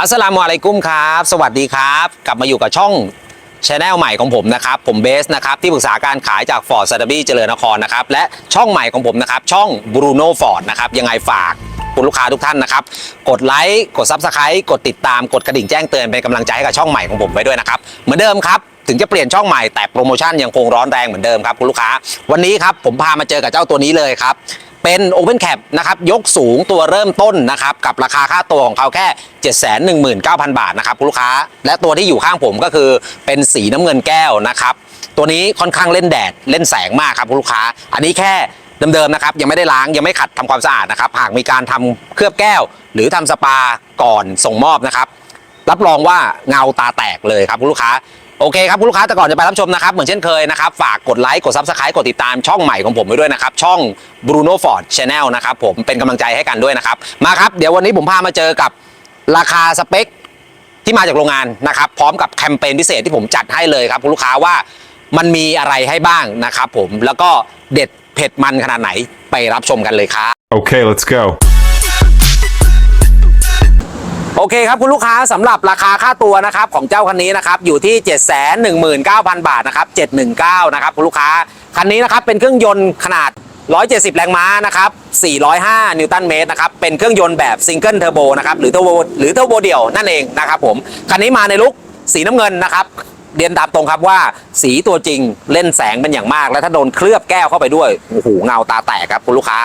อัสสลามุอะลัยกุมครับ สวัสดีครับ กลับมาอยู่กับช่องช anel ใหม่ของผมนะครับ ผมเบสนะครับ ที่ปรึกษาการขายจากฟอร์ดซาดบี้เจริญนครนะครับ และช่องใหม่ของผมนะครับ ช่องบรูโน่ฟอร์ดนะครับ ยังไงฝากคุณลูกค้าทุกท่านนะครับ กดไลค์กดซับสไครต์กดติดตามกดกระดิ่งแจ้งเตือนเป็นกำลังใจให้กับช่องใหม่ของผมไว้ด้วยนะครับ เหมือนเดิมครับถึงจะเปลี่ยนช่องใหม่แต่โปรโมชั่นยังคงร้อนแรงเหมือนเดิมครับคุณลูกค้า วันนี้ครับผมพามาเจอกับเจ้าตัวนี้เลยครับ เป็น Open Cap นะครับยกสูงตัวเริ่มต้นนะครับกับราคาค่าตัวของเขาแค่ 719,000 บาทนะครับคุณลูกค้า และตัวที่อยู่ข้างผมก็คือเป็นสีน้ำเงินแก้วนะครับตัวนี้ค่อนข้างเล่นแดดเล่นแสงมากครับคุณลูกค้า อันนี้แค่เดิมๆนะครับยังไม่ได้ล้างยังไม่ขัดทำความสะอาดนะครับหากมีการทำเคลือบแก้ว หรือทำสปาก่อนส่งมอบนะครับรับรองว่าเงาตาแตกเลยครับคุณลูกค้า โอเคครับคุณลูกค้าแต่ก่อนจะไปรับชมนะครับ เหมือนเช่นเคยนะครับ ฝากกดไลค์กดซับสไครต์กดติดตามช่องใหม่ของผมไว้ด้วยนะครับ ช่อง Bruno Ford Channel นะครับผมเป็นกำลังใจให้กันด้วยนะครับ มาครับ เดี๋ยววันนี้ผมพามาเจอกับราคาสเปคที่มาจากโรงงานนะครับ พร้อมกับแคมเปญพิเศษที่ผมจัดให้เลยครับคุณลูกค้าว่ามันมีอะไรให้บ้างนะครับผมแล้วก็เด็ดเผ็ดมันขนาดไหนไปรับชมกันเลยครับ Okay, let's go. โอเคครับคุณลูกค้าสำหรับราคาค่าตัวนะครับของเจ้าคันนี้นะครับอยู่ที่ 719,000 บาทนะครับ719นะครับคุณลูกค้าคันนี้นะครับเป็นเครื่องยนต์ขนาด 170 แรงม้านะครับ 405 นิวตันเมตรนะครับ เป็นเครื่องยนต์แบบซิงเกิลเทอร์โบนะครับ หรือเทอร์โบหรือเทอร์โบเดี่ยวนั่นเองนะครับผม คันนี้มาในลุคสีน้ำเงินนะครับ เรียนตามตรงครับว่าสีตัวจริงเล่นแสงเป็นอย่างมาก แล้วถ้าโดนเคลือบแก้วเข้าไปด้วย โอ้โห เงาตาแตกครับคุณลูกค้า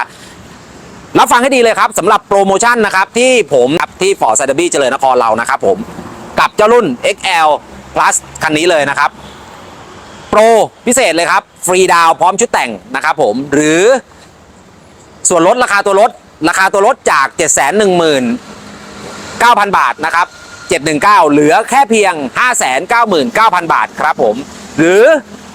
รับฟังให้ดีเลยครับสำหรับโปรโมชั่นนะครับที่ผมครับที่ฟอร์ดไซด์บี้เจริญนครเรานะครับผมกับเจ้ารุ่น XL Plus คันนี้เลยนะครับ โปรพิเศษเลยครับ ฟรีดาวพร้อมชุดแต่งนะครับผมหรือ ส่วนลดราคาตัวรถราคาตัวรถจาก 7 1 9 0 0 0 บาทนะครับ 719 เหลือแค่เพียง 599,000 บาทครับผม หรือ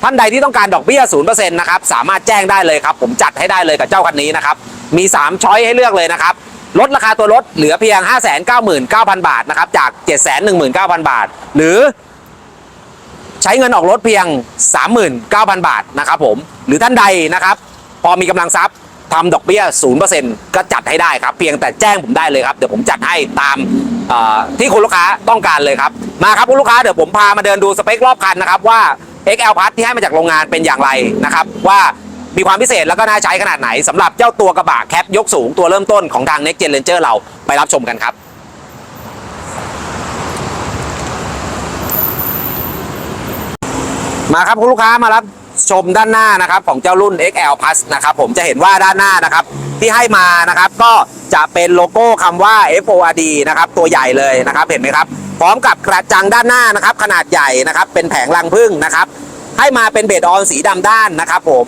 ท่านใดที่ต้องการดอกเบี้ย 0%นะครับ สามารถแจ้งได้เลยครับ ผมจัดให้ได้เลยกับเจ้าคันนี้นะครับ มี 3 ช้อยให้เลือกเลยนะครับ ลดราคาตัวรถเหลือเพียง 599,000 บาทนะครับ จาก 719,000 บาท หรือ ใช้เงินออกรถเพียง 39,000 บาทนะครับผมหรือท่านใดนะครับ พอมีกำลังทรัพย์ทำดอกเบี้ย 0%ก็จัดให้ได้ครับ เพียงแต่แจ้งผมได้เลยครับ เดี๋ยวผมจัดให้ตามที่คุณลูกค้าต้องการเลยครับ มาครับคุณลูกค้าเดี๋ยวผมพามาเดินดูสเปครอบคันนะครับว่า XL Plus ที่ให้มาจากโรงงานเป็นอย่างไรนะครับว่า มีความพิเศษแล้วก็น่าใช้ขนาดไหนสำหรับเจ้าตัวกระบะแคปยกสูงตัวเริ่มต้นของทาง Next Gen Ranger เราไปรับชมกันครับมาครับคุณลูกค้ามารับชมด้านหน้านะครับของเจ้ารุ่น XL Plus นะครับผมจะเห็นว่าด้านหน้านะครับที่ให้มานะครับก็จะเป็นโลโก้คำว่า FORD นะครับตัวใหญ่เลยนะครับเห็นไหมครับ พร้อมกับกระจังด้านหน้านะครับขนาดใหญ่นะครับเป็นแผงรังพึ่งนะครับให้มาเป็นเบดออนสีดำด้านนะครับผม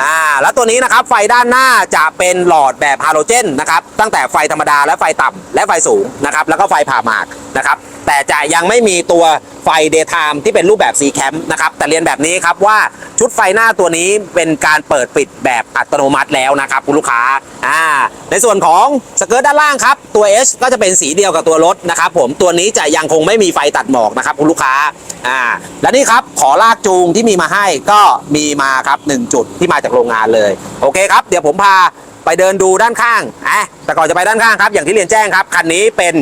อ่าแล้วตัวนี้นะครับไฟด้านหน้าจะเป็นหลอดแบบฮาโลเจนนะครับตั้งแต่ไฟธรรมดาและไฟต่ำและไฟสูงนะครับแล้วก็ไฟผ่าหมากนะครับแต่จะยังไม่มีตัวไฟ daytime ที่เป็นรูปแบบ C cam นะครับแต่เรียนแบบนี้ครับว่าชุดไฟหน้าตัวนี้เป็นการเปิดปิดแบบอัตโนมัติแล้วนะครับคุณลูกค้าอ่าในส่วนของสเกิร์ตด้านล่างครับ ตัว H ก็จะเป็นสีเดียวกับตัวรถนะครับผมตัวนี้จะยังคงไม่มีไฟตัดหมอกนะครับคุณลูกค้าอ่าและนี่ครับขอลากจูงที่มีมาให้ก็มีมาครับหนึ่งจุดที่มาจากโรงงานเลย โอเคครับ เดี๋ยวผมพาไปเดินดูด้านข้างอะแต่ก่อนจะไปด้านข้างครับ อย่างที่เรียนแจ้งครับ คันนี้เป็น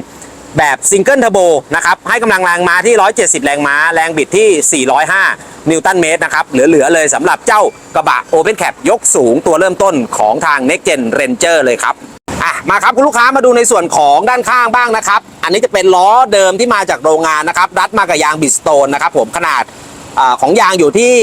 แบบซิงเกิลเทอร์โบนะครับ ให้กำลังแรงม้าที่ 170 แรงม้า แรงบิดที่ 405 นิวตันเมตรนะครับ เหลือ ๆ เลยสำหรับเจ้ากระบะ Open Cap ยกสูงตัวเริ่มต้นของทาง Next Gen Ranger เลยครับ อะมาครับคุณลูกค้ามาดูในส่วนของด้านข้างบ้างนะครับ อันนี้จะเป็นล้อเดิมที่มาจากโรงงานนะครับรัดมากับยางบิสโตนนะครับผมขนาดอของยางอยู่ที่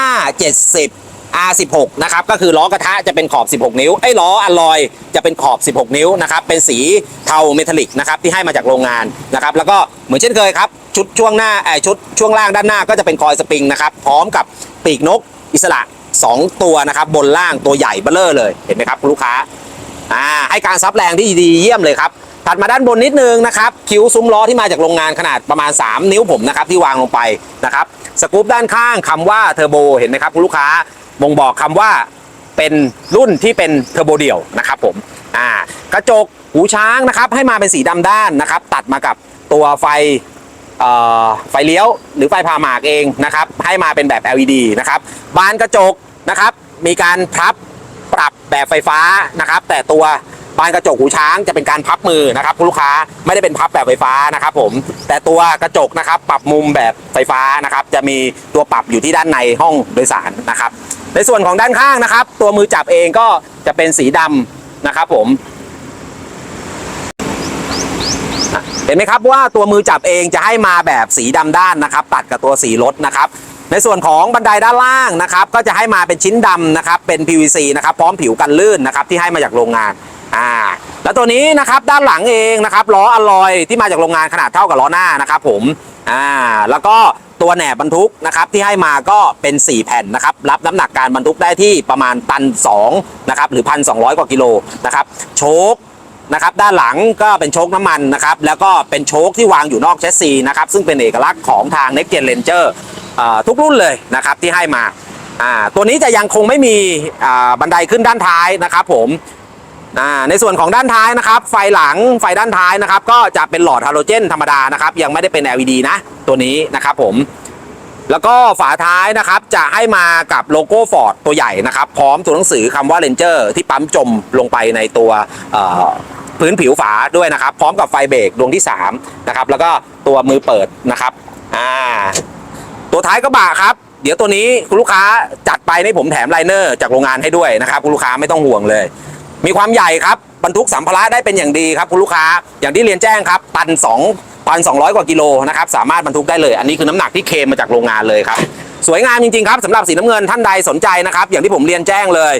255 70 R16 นะครับก็คือล้อกระทะจะเป็นขอบ 16 นิ้วไอ้ล้ออลลอยจะเป็นขอบ 16 นิ้วนะครับเป็นสีเทาเมทัลลิกนะครับที่ให้มาจากโรงงานนะครับแล้วก็เหมือนเช่นเคยครับชุดช่วงหน้าเอ่อชุดช่วงล่างด้านหน้าก็จะเป็นคอยสปริงนะครับพร้อมกับปีกนกอิสระ 2 ตัวนะครับบนล่างตัวใหญ่เบ้อเร่อเลยเห็นไหมครับคุณลูกค้า อ่าให้การซับแรงที่ดีเยี่ยมเลยครับถัดมาด้านบนนิดนึงนะครับคิ้วซุ้มล้อที่มาจากโรงงานขนาดประมาณ 3 นิ้วผมนะครับที่วางลงไปนะครับสกู๊ปด้านข้างคำว่าเทอร์โบเห็นไหมครับคุณลูกค้าบ่งบอกคำว่าเป็นรุ่นที่เป็นเทอร์โบเดี่ยวนะครับผมอ่ากระจกหูช้างนะครับให้มาเป็นสีดำด้านนะครับตัดมากับตัวไฟเอ่อไฟเลี้ยวหรือไฟพาหมากเองนะครับให้มาเป็นแบบ LED นะครับบานกระจกนะครับมีการพับ แบบไฟฟ้านะครับ แต่ตัวบานกระจกหูช้างจะเป็นการพับมือนะครับคุณลูกค้าไม่ได้เป็นพับแบบไฟฟ้านะครับผมแต่ตัวกระจกนะครับปรับมุมแบบไฟฟ้านะครับ จะมีตัวปรับอยู่ที่ด้านในห้องโดยสารนะครับ ในส่วนของด้านข้างนะครับ ตัวมือจับเองก็จะเป็นสีดำนะครับผมเห็นไหมครับว่าตัวมือจับเองจะให้มาแบบสีดำด้านนะครับ ตัดกับตัวสีรถนะครับ ในส่วนของบันไดด้านล่างนะครับก็จะให้มาเป็นชิ้นดำนะครับเป็น PVC นะครับพร้อมผิวกันลื่นนะครับที่ให้มาจากโรงงานอ่าแล้วตัวนี้นะครับด้านหลังเองนะครับล้ออลลอยที่มาจากโรงงานขนาดเท่ากับล้อหน้านะครับผมอ่าแล้วก็ตัวแหนบบรรทุกนะครับที่ให้มาก็เป็น 4 แผ่นนะครับรับน้ำหนักการบรรทุกได้ที่ประมาณตัน2นะครับหรือ 1,200 กว่ากิโลนะครับโชคนะครับด้านหลังก็เป็นโชคน้ำมันนะครับแล้วก็เป็นโชคที่วางอยู่นอกแชสซีนะครับซึ่งเป็นเอกลักษณ์ของทาง Next Gen Ranger เอ่อ ทุกรุ่นเลยนะครับที่ให้มาตัวนี้จะยังคงไม่มีบันไดขึ้นด้านท้ายนะครับผมในส่วนของด้านท้ายนะครับ ไฟหลังไฟด้านท้ายนะครับ ก็จะเป็นหลอดฮาโลเจนธรรมดานะครับ ยังไม่ได้เป็น LED นะ ตัวนี้นะครับผม แล้วก็ฝาท้ายนะครับจะให้มากับโลโก้ฟอร์ดตัวใหญ่นะครับ พร้อมตัวหนังสือคำว่า Ranger ที่ปั๊มจมลงไปในตัวพื้นผิวฝาด้วยนะครับ พร้อมกับไฟเบรกดวงที่3นะครับแล้วก็ตัวมือเปิดนะครับอ่า ตัวท้ายกระบะครับ เดี๋ยวตัวนี้คุณลูกค้าจัดไปในผมแถมไลเนอร์จากโรงงานให้ด้วยนะครับคุณลูกค้าไม่ต้องห่วงเลย มีความใหญ่ครับบรรทุกสัมภาระได้เป็นอย่างดีครับคุณลูกค้าอย่างที่เรียนแจ้งครับตัน2ตัน200 กว่ากิโลนะครับสามารถบรรทุกได้เลย อันนี้คือน้ำหนักที่เคลมมาจากโรงงานเลยครับสวยงามจริงๆครับสำหรับสีน้ำเงินท่านใดสนใจนะครับ อย่างที่ผมเรียนแจ้งเลย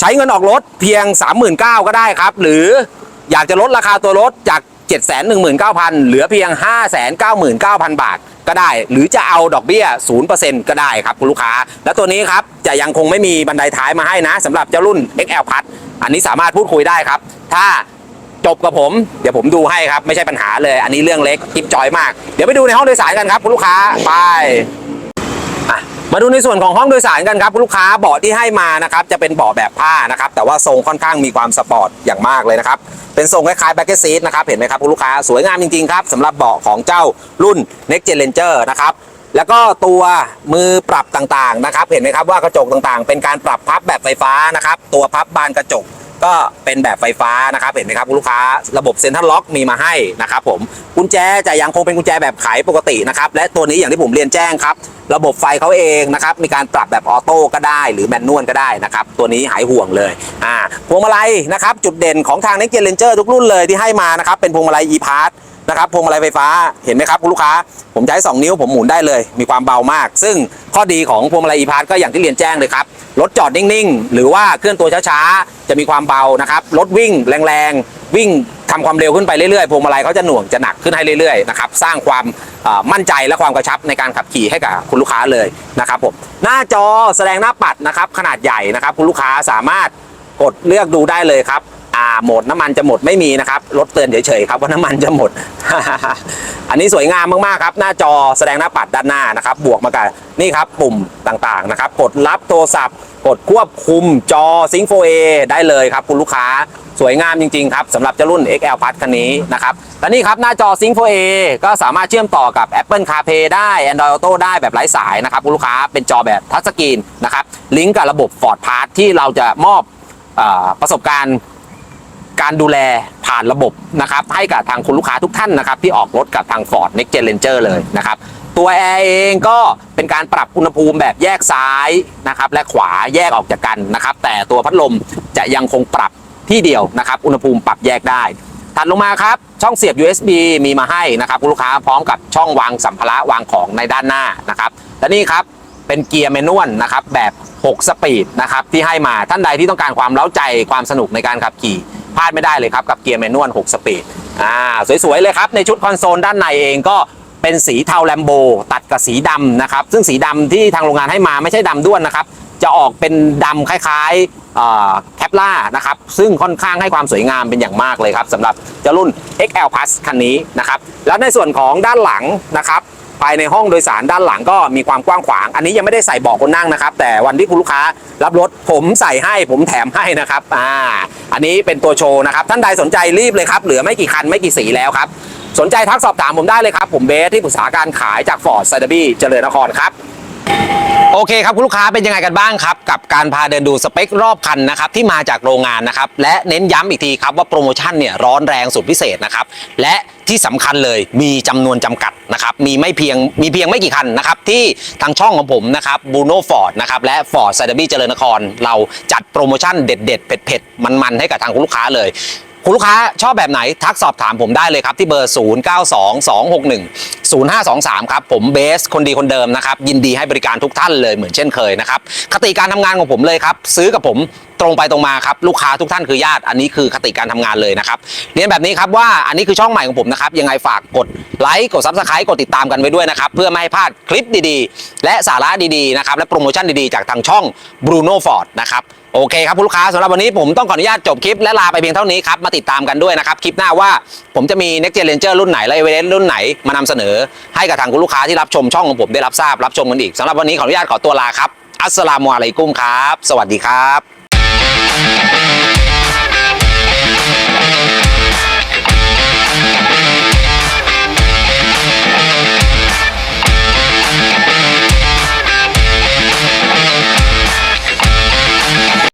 ใช้เงินออกรถเพียง 39,000ก็ได้ครับ หรืออยากจะลดราคาตัวรถจาก 719,000 เหลือเพียง 599,000 บาท ก็ได้ หรือจะเอาดอกเบี้ย 0%ก็ได้ครับคุณลูกค้า และตัวนี้ครับ จะยังคงไม่มีบันไดท้ายมาให้นะสำหรับเจ้ารุ่น XL Plus อันนี้สามารถพูดคุยได้ครับ ถ้าจบกับผม เดี๋ยวผมดูให้ครับ ไม่ใช่ปัญหาเลย อันนี้เรื่องเล็กจิ๊บจอยมาก เดี๋ยวไปดูในห้องโดยสารกันครับคุณลูกค้าไป มาดูในส่วนของห้องโดยสารกันครับคุณลูกค้าเบาะที่ให้มานะครับจะเป็นเบาะแบบผ้านะครับแต่ว่าทรงค่อนข้างมีความสปอร์ตอย่างมากเลยนะครับเป็นทรงคล้ายๆแบ็กเกอร์ซีทนะครับเห็นไหมครับคุณลูกค้าสวยงามจริงๆครับสำหรับเบาะของเจ้ารุ่น Next Gen Ranger นะครับแล้วก็ตัวมือปรับต่างๆนะครับเห็นไหมครับว่ากระจกต่างๆ เป็นการปรับพับแบบไฟฟ้านะครับตัวพับบานกระจก ก็เป็นแบบไฟฟ้านะครับเห็นไหมครับคุณลูกค้าระบบเซ็นทรัลล็อกมีมาให้นะครับผมกุญแจจะยังคงเป็นกุญแจแบบไขปกตินะครับและตัวนี้อย่างที่ผมเรียนแจ้งครับ ระบบไฟเขาเองนะครับมีการปรับแบบออโต้ก็ได้หรือแมนนวลก็ได้นะครับตัวนี้หายห่วงเลยอ่าพวงมาลัยนะครับจุดเด่นของทางนิกเกิลเลนเจอร์ทุกรุ่นเลยที่ให้มานะครับเป็นพวงมาลัย e-pass นะครับพวงมาลัยไฟฟ้าเห็นไหมครับคุณลูกค้า ผมใช้ 2 นิ้วผมหมุนได้เลย มีความเบามาก ซึ่งข้อดีของพวงมาลัย e-pass ก็อย่างที่เรียนแจ้งเลยครับรถจอดนิ่งๆ หรือว่าเคลื่อนตัวช้าๆ จะมีความเบานะครับรถวิ่งแรงๆ วิ่งทำความเร็วขึ้นไปเรื่อยๆพวงมาลัยเขาจะหน่วงจะหนักขึ้นให้เรื่อยๆนะครับสร้างความมั่นใจและความกระชับในการขับขี่ให้กับคุณลูกค้าเลยนะครับผมหน้าจอแสดงหน้าปัดนะครับขนาดใหญ่นะครับคุณลูกค้าสามารถกดเลือกดูได้เลยครับ อ่าหมดน้ำมันจะหมดไม่มีนะครับรถเตือนเฉยๆครับว่าน้ำมันจะหมด อันนี้สวยงามมากๆครับ หน้าจอแสดงหน้าปัดด้านหน้านะครับ บวกมากับนี่ครับปุ่มต่างๆนะครับ กดรับโทรศัพท์ กดควบคุมจอซิงโฟเอได้เลยครับ คุณลูกค้าสวยงามจริงๆครับสำหรับเจ้ารุ่น XL Plus คันนี้นะครับและนี่ครับหน้าจอ Sync 4A ก็สามารถเชื่อมต่อกับ Apple CarPlay ได้ Android Auto ได้แบบไร้สายนะครับคุณลูกค้าเป็นจอแบบทัชสกรีนนะครับลิงก์กับระบบ Ford Pass ที่เราจะมอบอประสบการณ์ การดูแลผ่านระบบนะครับให้กับทางคุณลูกค้าทุกท่านนะครับที่ออกรถกับทาง Ford Next Gen Ranger เลยนะครับตัวแอร์เองก็เป็นการปรับอุณหภูมิแบบแยกซ้ายนะครับและขวาแยกออกจากกันนะครับแต่ตัวพัดลมจะยังคงปรับที่เดียวนะครับอุณหภูมิปรับแยกได้ถัดลงมาครับช่องเสียบ USB มีมาให้นะครับคุณลูกค้าพร้อมกับช่องวางสัมภาระวางของในด้านหน้านะครับและนี่ครับเป็นเกียร์แมนนวลนะครับแบบ 6 สปีดนะครับที่ให้มาท่านใดที่ต้องการความเล้าใจความสนุกในการขับขี่ พลาดไม่ได้เลยครับกับเกียร์แมนนวล 6 สปีดอ่าสวยๆเลยครับในชุดคอนโซลด้านในเองก็เป็นสีเทาแลมโบตัดกับสีดำนะครับ ซึ่งสีดำที่ทางโรงงานให้มาไม่ใช่ดำด้วนนะครับ จะออกเป็นดำคล้ายๆแคปล่านะครับ ซึ่งค่อนข้างให้ความสวยงามเป็นอย่างมากเลยครับสำหรับเจ้ารุ่น XL Plus คันนี้นะครับ แล้วในส่วนของด้านหลังนะครับ ภายในห้องโดยสารด้านหลังก็มีความกว้างขวาง อันนี้ยังไม่ได้ใส่เบาะคนนั่งนะครับ แต่วันที่คุณลูกค้ารับรถผมใส่ให้ผมแถมให้นะครับอ่าอันนี้เป็นตัวโชว์นะครับ ท่านใดสนใจรีบเลยครับ เหลือไม่กี่คันไม่กี่สีแล้วครับ สนใจทักสอบถามผมได้เลยครับ ผมเบสที่ปรึกษาการขายจากฟอร์ดไซด์บี้เจริญนครครับ โอเคครับคุณลูกค้าเป็นยังไงกันบ้างครับ กับการพาเดินดูสเปครอบคันนะครับที่มาจากโรงงานนะครับและเน้นย้ำอีกทีครับว่าโปรโมชั่นเนี่ยร้อนแรงสุดพิเศษนะครับและที่สำคัญเลยมีจำนวนจำกัดนะครับมีไม่เพียงมีเพียงไม่กี่คันนะครับที่ทางช่องของผมนะครับบูโน่ฟอร์ดนะครับและฟอร์ดไซด์บี้เจริญนคร เราจัดโปรโมชั่นเด็ดๆเผ็ดๆมันๆให้กับทางคุณลูกค้าเลย คุณลูกค้าชอบแบบไหนทักสอบถามผมได้เลยครับ ที่เบอร์ 0922610523 ครับ ผมเบสคนดีคนเดิมนะครับ ยินดีให้บริการทุกท่านเลยเหมือนเช่นเคยนะครับ คติการทำงานของผมเลยครับ ซื้อกับผม ตรงไปตรงมาครับลูกค้าทุกท่านคือญาติ อันนี้คือคติการทำงานเลยนะครับเรียนแบบนี้ครับว่าอันนี้คือช่องใหม่ของผมนะครับยังไงฝากกดไลค์กดซับสไครต์กดติดตามกันไว้ด้วยนะครับเพื่อไม่ให้พลาดคลิปดีๆ และสาระดีๆนะครับและโปรโมชั่นดีๆจากทางช่อง Bruno Ford นะครับโอเคครับคุณลูกค้าสำหรับวันนี้ผมต้องขออนุญาตจบคลิปและลาไปเพียงเท่านี้ครับมาติดตามกันด้วยนะครับคลิปหน้าว่าผมจะมี Next Gen Ranger รุ่นไหนและ e v e r e s t รุ่นไหนมานำเสนอ ให้กับทางคุณลูกค้าที่รับชมช่องของผมได้รับทราบรับชมกันอีกสำหรับวันนี้ขออนุญาตขอตัวลาครับอัสสลามุอะลัยกุมครับ สวัสดีครับ Thank you.